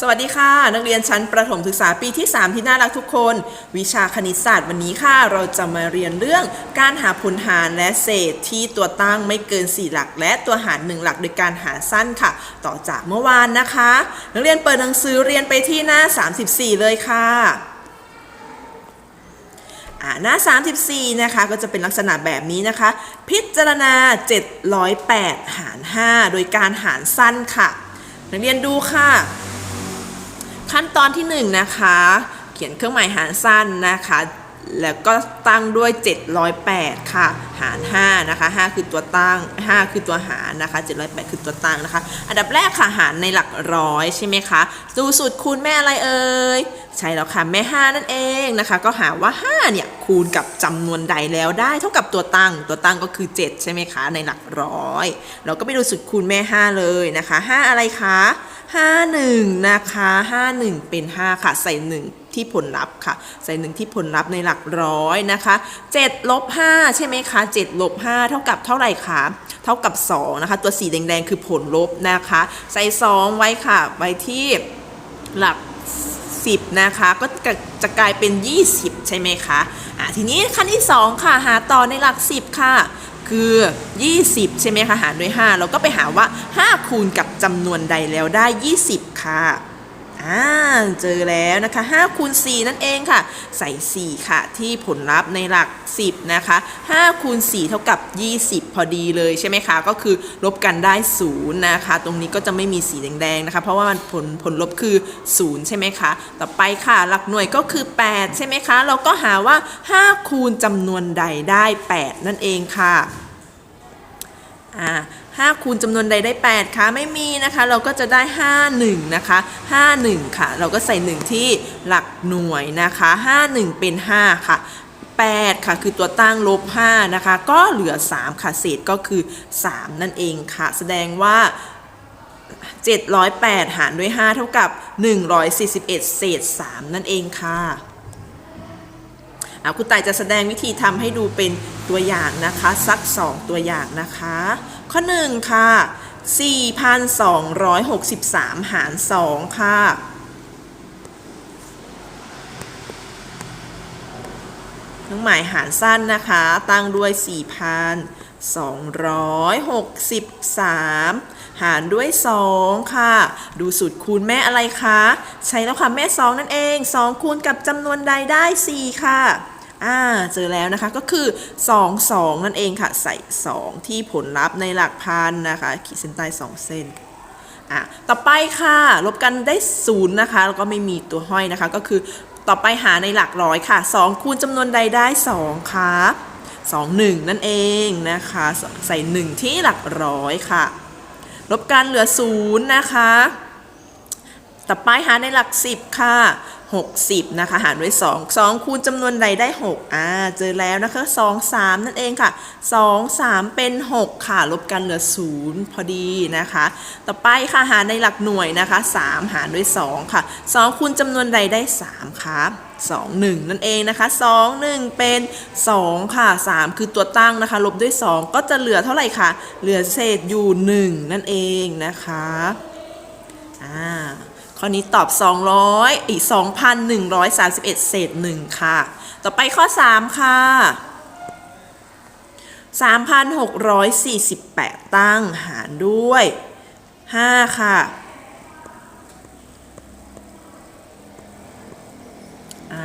สวัสดีค่ะ นักเรียนชั้นประถมศึกษาปีที่ 3 ที่น่ารักทุกคน วิชาคณิตศาสตร์วันนี้ค่ะ เราจะมาเรียนเรื่องการหาผลหารและเศษที่ตัวตั้งไม่เกิน 4 หลัก และตัวหาร 1 หลักโดยการหารสั้นค่ะ ต่อจากเมื่อวานนะคะ นักเรียนเปิดหนังสือเรียนไปที่หน้า 34 เลยค่ะอ่าหน้า 34 นะคะ ก็จะเป็นลักษณะแบบนี้นะคะ พิจารณา 708 หาร 5 โดยการหารสั้นค่ะ นักเรียนดูค่ะ ขั้นตอนที่1นะคะ เขียนเครื่องหมายหารสั้นนะคะ แล้วก็ตั้งด้วย 708 ค่ะ หาร 5 นะคะ 5 คือตัวตั้ง 5 คือตัวหารนะคะ 708 คือตัวตั้งนะคะ อันดับแรกค่ะหารในหลักร้อยใช่ไหมคะดูสูตรคูณแม่อะไรเอ่ย ใช่แล้วค่ะแม่ 5 นั่นเองนะคะ ก็หาว่า 5 เนี่ยคูณกับจำนวนใดแล้วได้ เท่ากับตัวตั้ง ตัวตั้งก็คือ 7 ใช่ไหมคะ ในหลักร้อย เราก็ไปดูสูตรคูณแม่ 5 เลยนะคะ 5 อะไรคะ 51 นะคะ 51 เป็น 5 ค่ะ ใส่ 1 ที่ผลลัพธ์ค่ะ ใส่ 1 ที่ผลลัพธ์ในหลักร้อยนะคะ7ลบ5ใช่ไหมคะ7ลบ5เท่ากับเท่าไหร่คะเท่ากับ 2 นะคะ ตัวสีแดงๆ คือผลลบนะคะ ใส่ 2 ไว้ค่ะ ไว้ที่หลัก10นะคะก็จะจะกลายเป็น 20 ใช่ไหมคะอะทีนี้ขั้นที่ 2 ค่ะ หาต่อในหลัก 10 ค่ะ คือ 20 ใช่ไหมคะ หารด้วย 5 เราก็ไปหาว่า 5 คูณกับจำนวนใดแล้วได้ 20 ค่ะ อ่าเจอแล้วนะคะ5คูณ4นั่นเองค่ะ ใส่ 4 ค่ะ ที่ผลลัพธ์ในหลัก 10 นะคะ5คูณ4เท่ากับ 20 พอดีเลยใช่ไหมคะ ก็คือลบกันได้0นะคะ ตรงนี้ก็จะไม่มีสีแดงๆนะคะ เพราะว่ามันผลผลลบคือ 0 ใช่ไหมคะ ต่อไปค่ะ หลักหน่วยก็คือ 8 ใช่ไหมคะ เราก็หาว่า 5 คูณจำนวนใดได้ 8 นั่นเองค่ะ อ่า5คูณจำนวนใดได้8คะไม่มีนะคะ เราก็จะได้ 51 นะคะ 51 ค่ะ เราก็ใส่ 1 ที่หลักหน่วยนะคะ 51 เป็น 5 ค่ะ 8 ค่ะคือตัวตั้งลบ5นะคะ ก็เหลือ 3 ค่ะ เศษก็คือ 3 นั่นเองค่ะ แสดงว่า 708 หารด้วย 5 เท่ากับ 141 เศษ 3 นั่นเองค่ะ คุณต่ายจะแสดงวิธีทำให้ดูเป็นตัวอย่างนะคะ สัก 2 ตัวอย่างนะคะ ข้อ 1 ค่ะ 4,263 หาร 2 ค่ะเครื่องหมายหารสั้นนะคะ ตั้งด้วย 4,263 หารด้วย 2 ค่ะ ดูสูตรคูณแม่อะไรคะ ใช่แล้วค่ะ แม่ 2 นั่นเอง 2 คูณกับจำนวนใดได้ 4 ค่ะ อ่าเจอแล้วนะคะก็คือ 2 2 นั่นเองค่ะ ใส่ 2 ที่ผลลัพธ์ในหลักพันนะคะ ขีดเส้นใต้2เส้นอะต่อไปค่ะลบกันได้0นะคะแล้วก็ไม่มีตัวห้อยนะคะก็คือต่อไปหาในหลักร้อยค่ะ 2 คูณจำนวนใดได้ 2 ค่ะ 2 1 นั่นเองนะคะ ใส่ 1 ที่หลักร้อยค่ะ ลบกันเหลือ 0 นะคะ ต่อไปหาในหลัก 10 ค่ะ 60 นะคะ หารด้วย 2 2 คูณจำนวนใดได้ 6 อ่า เจอแล้วนะคะ 2 3 นั่นเองค่ะ 2 3 เป็น 6 ค่ะ ลบกันเหลือ 0 พอดีนะคะ ต่อไปค่ะ หารในหลักหน่วยนะคะ 3 หารด้วย 2 ค่ะ 2 คูณจำนวนใดได้ 3 ค่ะ2 1 นั่นเองนะคะ 2 1 เป็น 2 ค่ะ 3 คือตัวตั้งนะคะ ลบด้วย 2 ก็จะเหลือเท่าไหร่คะเหลือเศษอยู่ 1 นั่นเองนะคะ อ่า ข้อนี้ตอบ 200อีก2,131 เศษ 1 ค่ะ ต่อไปข้อ 3 ค่ะ 3,648 ตั้งหารด้วย 5 ค่ะอ่า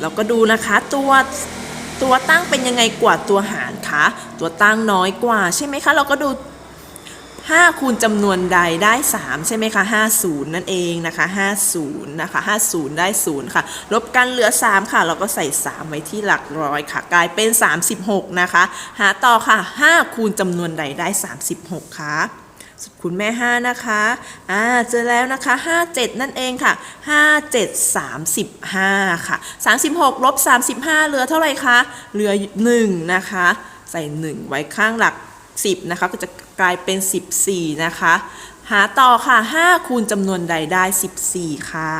เราก็ดูนะคะตัวตัวตั้งเป็นยังไงกว่าตัวหารคะ ตัวตั้งน้อยกว่าใช่ไหมคะ เราก็ดู 5 คูณจำนวนใดได้ 3 ใช่ไหมคะ 50 นั่นเองนะคะ 50 นะคะ 50 ได้ 0 ค่ะ ลบกันเหลือ 3 ค่ะ เราก็ใส่ 3 ไว้ที่หลักร้อยค่ะ กลายเป็น 36 นะคะ หาต่อค่ะ 5 คูณจำนวนใดได้ 36 ค่ะสุดคูณแม่ 5 นะคะ อ่า เจอแล้วนะคะ 57 นั่นเองค่ะ 57 35 ค่ะ 36 ลบ 35 เหลือเท่าไหร่คะ เหลือ 1 นะคะ ใส่ 1 ไว้ข้างหลัก 10นะคะก็จะกลายเป็น 14 นะคะ หาต่อค่ะ 5 คูณจำนวนใดได้ 14 ค่ะ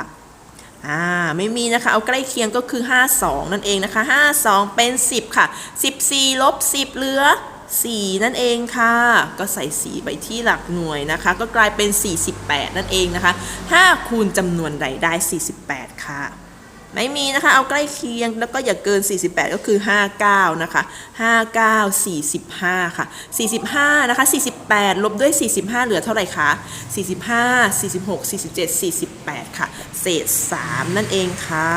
อ่าไม่มีนะคะ เอาใกล้เคียงก็คือ 52 นั่นเองนะคะ 52 เป็น 10 ค่ะ 14 ลบ 10 เหลือ 4 นั่นเองค่ะ ก็ใส่สีไปที่หลักหน่วยนะคะ ก็กลายเป็น 48 นั่นเองนะคะ 5 คูณจำนวนใดได้ 48 ค่ะ ไม่มีนะคะ เอาใกล้เคียงแล้วก็อย่าเกิน 48 ก็คือ 59 นะคะ 59 45 ค่ะ 45 นะคะ 48 ลบด้วย 45 เหลือเท่าไหร่คะ 45 46 47 48 ค่ะ เศษ 3 นั่นเองค่ะ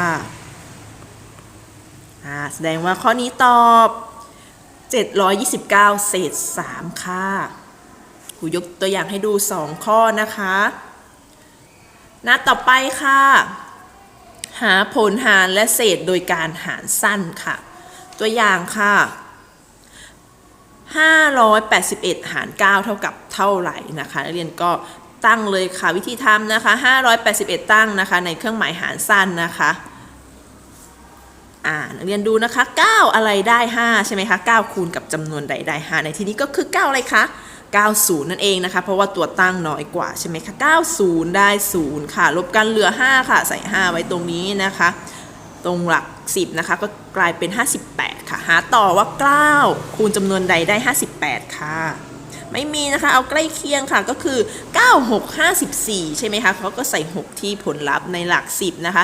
อ่าแสดงว่าข้อนี้ตอบ 729 เศษ 3 ค่ะครูยกตัวอย่างให้ดู 2 ข้อนะคะ หน้าต่อไปค่ะ หาผลหารและเศษโดยการหารสั้นค่ะ ตัวอย่างค่ะ 581 หาร 9 เท่ากับเท่าไหร่นะคะนักเรียนก็ตั้งเลยค่ะวิธีทำนะคะ 581 ตั้งนะคะ ในเครื่องหมายหารสั้นนะคะอ่านักเรียนดูนะคะ 9 อะไรได้ 5 ใช่ไหมคะ 9 คูณกับจำนวนใดได้5ในที่นี้ก็คือ 9 อะไรคะ 90 นั่นเองนะคะ เพราะว่าตัวตั้งน้อยกว่าใช่ไหมคะ 90 ได้ 0 ค่ะ ลบกันเหลือ 5 ค่ะ ใส่ 5 ไว้ตรงนี้นะคะ ตรงหลัก 10 นะคะ ก็กลายเป็น 58 ค่ะ หาต่อว่า 9 คูณจำนวนใดได้ 58 ค่ะ ไม่มีนะคะ เอาใกล้เคียงค่ะก็คือ 96 54 ใช่ไหมคะเขาก็ใส่ 6 ที่ผลลัพธ์ในหลัก 10 นะคะ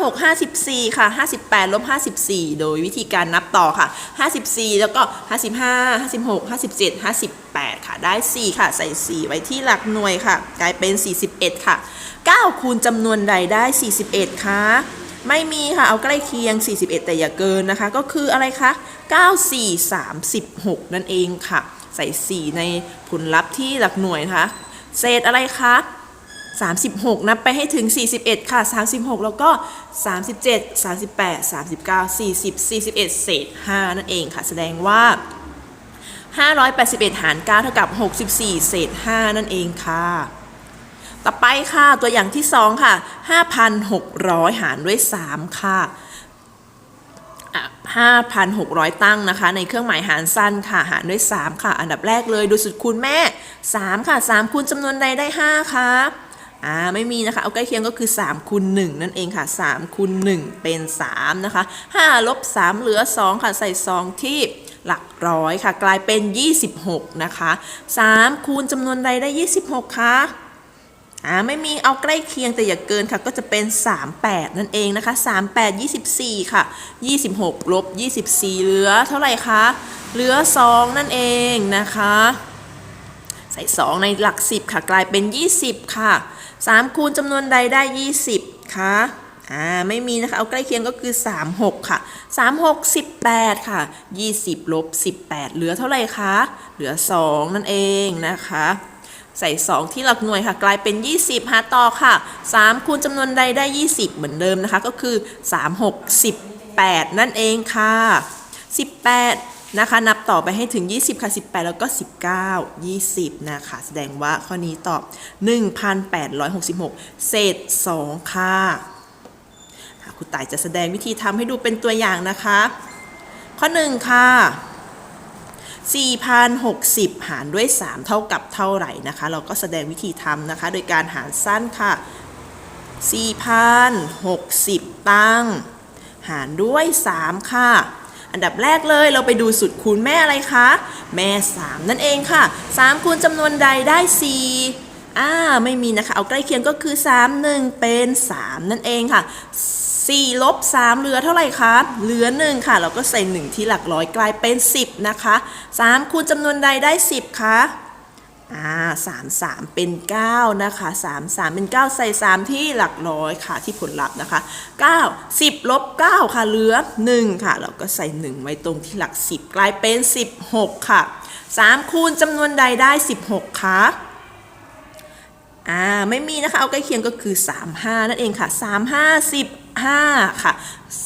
96 54 ค่ะ 58ลบ54 โดยวิธีการนับต่อค่ะ 54 แล้วก็ 55 56 57 58 ค่ะ ได้ 4 ค่ะ ใส่ 4 ไว้ที่หลักหน่วยค่ะ กลายเป็น 41 ค่ะ 9 คูณจำนวนใดได้ 41 ค่ะไม่มีค่ะ เอาใกล้เคียง 41 แต่อย่าเกินนะคะ ก็คืออะไรคะ 94 36 นั่นเองค่ะ ใส่ 4 ในผลลัพธ์ที่หลักหน่วยนะคะเศษอะไรคะ36 นับไปให้ถึง 41 ค่ะ 36 แล้วก็ 37 38 39 40 41 เศษ 5 นั่นเองค่ะ แสดงว่า 581 หาร 9 เท่ากับ 64 เศษ 5 นั่นเองค่ะ ต่อไปค่ะ ตัวอย่างที่ 2 ค่ะ 5,600 หารด้วย 3 ค่ะอะ 5,600 ตั้งนะคะ ในเครื่องหมายหารสั้นค่ะหารด้วย 3 ค่ะ อันดับแรกเลยดูสุดคูณแม่ 3 ค่ะ 3 คูณจำนวนใดได้ 5 ค่ะอ่าไม่มีนะคะ เอาใกล้เคียงก็คือ3คูณ1นั่นเองค่ะ3คูณ1เป็น 3 นะคะ5ลบ3เหลือ 2 ค่ะใส่ 2 ที่หลักร้อยค่ะ กลายเป็น 26 นะคะ3คูณจำนวนใดได้ 26 คะ อ่าไม่มีเอาใกล้เคียงแต่อย่าเกินค่ะก็จะเป็น 38 นั่นเองนะคะ 38 24 ค่ะ 26ลบ24 เหลือเท่าไหร่คะเหลือ 2 นั่นเองนะคะ ใส่ 2 ในหลัก 10 ค่ะกลายเป็น 20 ค่ะ 3 คูณจำนวนใดได้ 20 ค่ะอ่าไม่มีนะคะ เอาใกล้เคียงก็คือ 36 ค่ะ 36 18 ค่ะ 20ลบ18 เหลือเท่าไหร่คะเหลือ 2 นั่นเองนะคะ ใส่ 2 ที่หลักหน่วยค่ะ กลายเป็น 20 หาต่อค่ะ 3 คูณจำนวนใดได้ 20 เหมือนเดิมนะคะ ก็คือ 3 6 18 นั่นเองค่ะ 18 นะคะ นับต่อไปให้ถึง 20 ค่ะ 18 แล้วก็ 19 20 นะคะ แสดงว่าข้อนี้ตอบ 1,866 เศษ 2 ค่ะค่ะคุณต่ายจะแสดงวิธีทำให้ดูเป็นตัวอย่างนะคะ ข้อ 1 ค่ะ 4,060 หารด้วย 3 เท่ากับเท่าไหร่นะคะ เราก็แสดงวิธีทำนะคะ โดยการหารสั้นค่ะ 4,060 ตั้ง หารด้วย 3 ค่ะ อันดับแรกเลยเราไปดูสุดคูณแม่อะไรคะ แม่ 3 นั่นเองค่ะ 3 คูณจำนวนใดได้ 4อ่าไม่มีนะคะ เอาใกล้เคียงก็คือ 3 1 เป็น 3 นั่นเองค่ะ 4ลบ3เหลือเท่าไหร่คะเหลือ 1 ค่ะ เราก็ใส่ 1 ที่หลักร้อยกลายเป็น 10 นะคะ 3 คูณจำนวนใดได้ 10 คะอ่า3 3เป็น9นะคะ3 3เป็น9ใส่3ที่หลักร้อยค่ะที่ผลลัพธ์นะคะ9 10ลบ9ค่ะเหลือ1ค่ะ เราก็ใส่1ไว้ตรงที่หลัก10กลายเป็น16ค่ะ3คูณจำนวนใดได้16คะอ่าไม่มีนะคะเอาใกล้เคียงก็คือ35นั่นเองค่ะ35 15 ค่ะ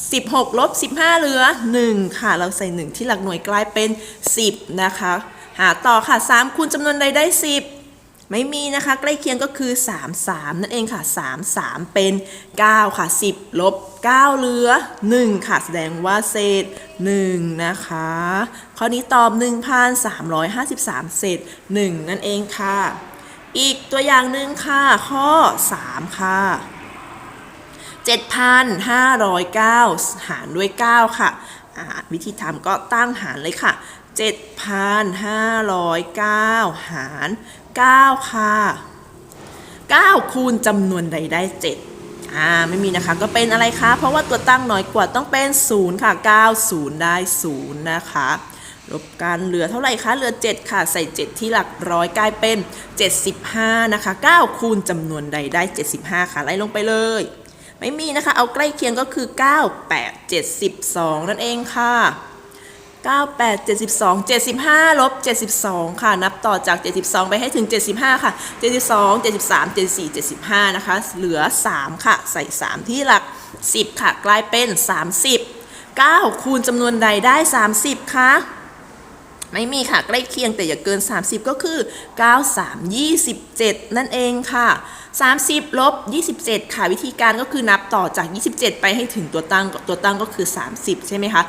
16 ลบ 15 เหลือ 1 ค่ะ เราใส่ 1 ที่หลักหน่วยกลายเป็น 10 นะคะ หาต่อค่ะ 3 คูณจำนวนใดได้ 10ไม่มีนะคะ ใกล้เคียงก็คือ 33 นั่นเองค่ะ 33 เป็น 9 ค่ะ 10 ลบ 9 เหลือ 1 ค่ะ แสดงว่าเศษ 1 นะคะ ข้อนี้ตอบ 1,353 เศษ 1 นั่นเองค่ะ อีกตัวอย่างหนึ่งค่ะ ข้อ 3 ค่ะ 7,509 หารด้วย 9 ค่ะอ่าวิธีทำก็ตั้งหารเลยค่ะ 7,509 หาร 9 ค่ะ 9 คูณจำนวนใดได้ 7อ่าไม่มีนะคะก็เป็นอะไรคะ เพราะว่าตัวตั้งน้อยกว่าต้องเป็น 0 ค่ะ 9 0 ได้ 0 นะคะลบกันเหลือเท่าไหร่คะเหลือ 7 ค่ะ ใส่ 7 ที่หลักร้อยกลายเป็น 75 นะคะ 9 คูณจำนวนใดได้ 75 ค่ะไล่ลงไปเลย ไม่มีนะคะ เอาใกล้เคียงก็คือ 9 8 72 นั่นเองค่ะ 98 72 75ลบ72 ค่ะ นับต่อจาก 72 ไปให้ถึง 75 ค่ะ 72 73 74 75 นะคะ เหลือ 3 ค่ะ ใส่ 3 ที่หลัก 10 ค่ะ กลายเป็น 30 9 คูณจำนวนใดได้ 30 คะไม่มีค่ะ ใกล้เคียงแต่อย่าเกิน 30 ก็คือ 9 3 27 นั่นเองค่ะ 30ลบ27 ค่ะ วิธีการก็คือนับต่อจาก 27 ไปให้ถึงตัวตั้งตัวตั้งก็คือ 30 ใช่ไหมคะ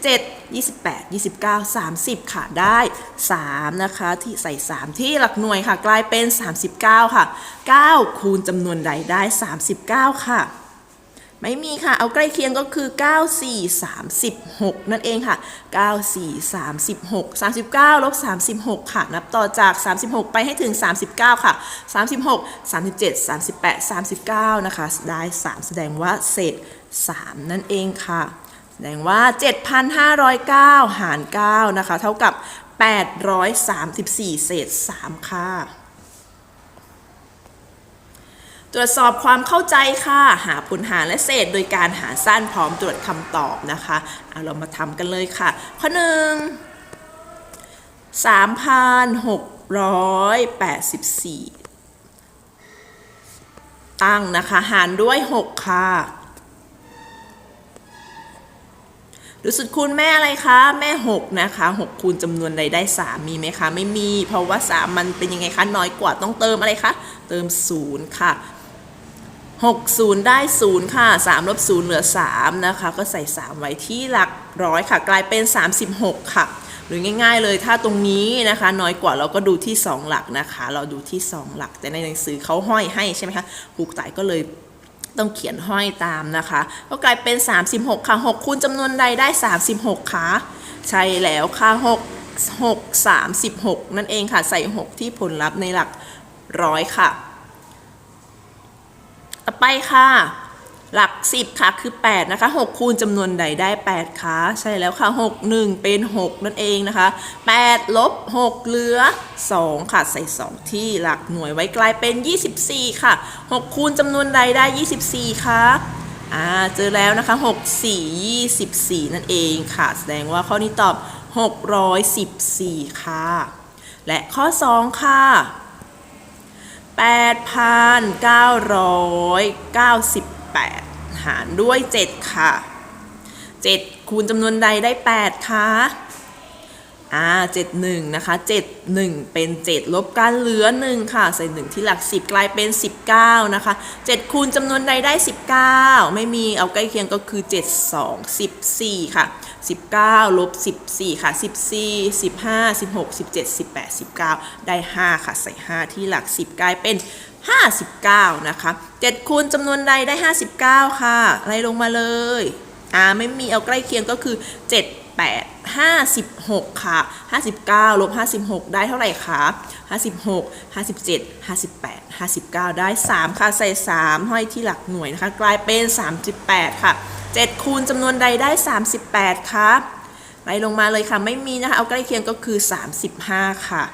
27 28 29 30 ค่ะได้ 3 นะคะ ที่ใส่ 3 ที่หลักหน่วยค่ะ กลายเป็น 39 ค่ะ 9 คูณจำนวนใดได้ 39 ค่ะ ไม่มีค่ะ เอาใกล้เคียงก็คือ 9 4 36 นั่นเองค่ะ 9 4 36 39ลบ36 ค่ะ นับต่อจาก 36 ไปให้ถึง 39 ค่ะ 36 37 38 39 นะคะ ได้ 3 แสดงว่าเศษ 3 นั่นเองค่ะ แสดงว่า 7,509 หาร 9 นะคะ เท่ากับ 834 เศษ 3 ค่ะ ตรวจสอบความเข้าใจค่ะ หาผลหารและเศษ โดยการหารสั้นพร้อมตรวจคำตอบนะคะเอาเรามาทำกันเลยค่ะ ข้อหนึ่งสามพันหกร้อยแปดสิบสี่ตั้งนะคะ หารด้วยหกค่ะดูสุดคูณแม่อะไรคะ แม่ 6 นะคะ 6 คูณจำนวนใดได้ 3 มีไหมคะ ไม่มี เพราะว่า 3 มันเป็นยังไงคะ น้อยกว่าต้องเติมอะไรคะ เติม 0 ค่ะ 6 0 ได้ 0 ค่ะ3ลบ0เหลือ 3 นะคะ ก็ใส่ 3 ไว้ที่หลักร้อยค่ะ กลายเป็น 36 ค่ะ หรือง่าย ๆ เลยถ้าตรงนี้นะคะ น้อยกว่าเราก็ดูที่ 2 หลักนะคะ เราดูที่ 2 หลัก แต่ในหนังสือเขาห้อยให้ใช่ไหมคะครูต่ายก็เลยต้องเขียนห้อยตามนะคะ ก็กลายเป็น 36 ค่ะ 6 คูณจำนวนใดได้ 36 ค่ะ ใช่แล้วค่ะ 6 6 36 นั่นเองค่ะ ใส่ 6 ที่ผลลัพธ์ในหลักร้อยค่ะ ไปค่ะ หลัก 10 ค่ะ คือ 8 นะคะ 6 คูณจำนวนใดได้ 8 ค่ะ ใช่แล้วค่ะ 6 1 เป็น 6 นั่นเองนะคะ 8 ลบ 6 เหลือ 2 ค่ะ ใส่ 2 ที่หลักหน่วยไว้กลายเป็น 24 ค่ะ 6 คูณจำนวนใดได้ 24 ค่ะอ่าเจอแล้วนะคะ 6 4 24 นั่นเองค่ะ แสดงว่าข้อนี้ตอบ 614 ค่ะ และข้อ 2 ค่ะ 8,998 หารด้วย 7 ค่ะ 7 คูณจำนวนใดได้ 8 คะอ่า71 นะคะ 71 เป็น 7 ลบกันเหลือ 1 ค่ะ ใส่ 1 ที่หลัก 10 กลายเป็น 19 นะคะ 7 คูณจำนวนใดได้ 19 ไม่มีเอาใกล้เคียงก็คือ 7 2 14 ค่ะ 19ลบ14 ค่ะ 14 15 16 17 18 19 ได้ 5 ค่ะ ใส่ 5 ที่หลัก 10 กลายเป็น 59 นะคะ 7 คูณจำนวนใดได้ 59 ค่ะไล่ลงมาเลย อ่า ไม่มีเอาใกล้เคียงก็คือ 7 8 56 ค่ะ 59ลบ56 ได้เท่าไหร่คะ56 57 58 59 ได้ 3 ค่ะ ใส่ 3 ห้อยที่หลักหน่วยนะคะ กลายเป็น 38 ค่ะ 7 คูณจำนวนใดได้ 38คะไล่ลงมาเลยค่ะ ไม่มีนะคะ เอาใกล้เคียงก็คือ 35 ค่ะ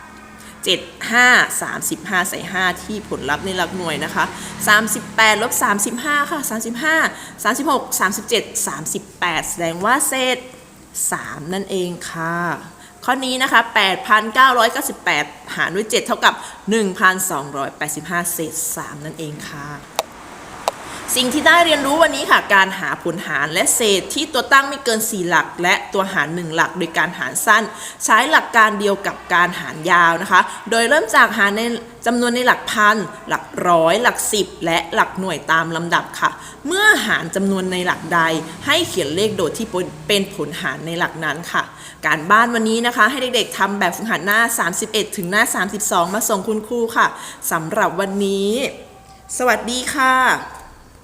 7 5 35 ใส่ 5 ที่ผลลัพธ์ในหลักหน่วยนะคะ 38 ลบ 35 ค่ะ 35 36 37 38 แสดงว่าเศษ 3 นั่นเองค่ะ ข้อนี้นะคะ 8,998 หารด้วย 7 เท่ากับ 1,285 เศษ 3 นั่นเองค่ะ สิ่งที่ได้เรียนรู้วันนี้ค่ะ การหาผลหารและเศษที่ตัวตั้งไม่เกิน 4 หลัก และตัวหาร 1 หลัก โดยการหารสั้น ใช้หลักการเดียวกับการหารยาวนะคะ โดยเริ่มจากหารในจำนวนในหลักพัน หลักร้อย หลักสิบ และหลักหน่วยตามลำดับค่ะ เมื่อหารจำนวนในหลักใด ให้เขียนเลขโดดที่เป็นผลหารในหลักนั้นค่ะ การบ้านวันนี้นะคะ ให้เด็กๆทำแบบฝึกหัดหน้า 31 ถึงหน้า 32 มาส่งคุณครูค่ะสำหรับวันนี้ สวัสดีค่ะ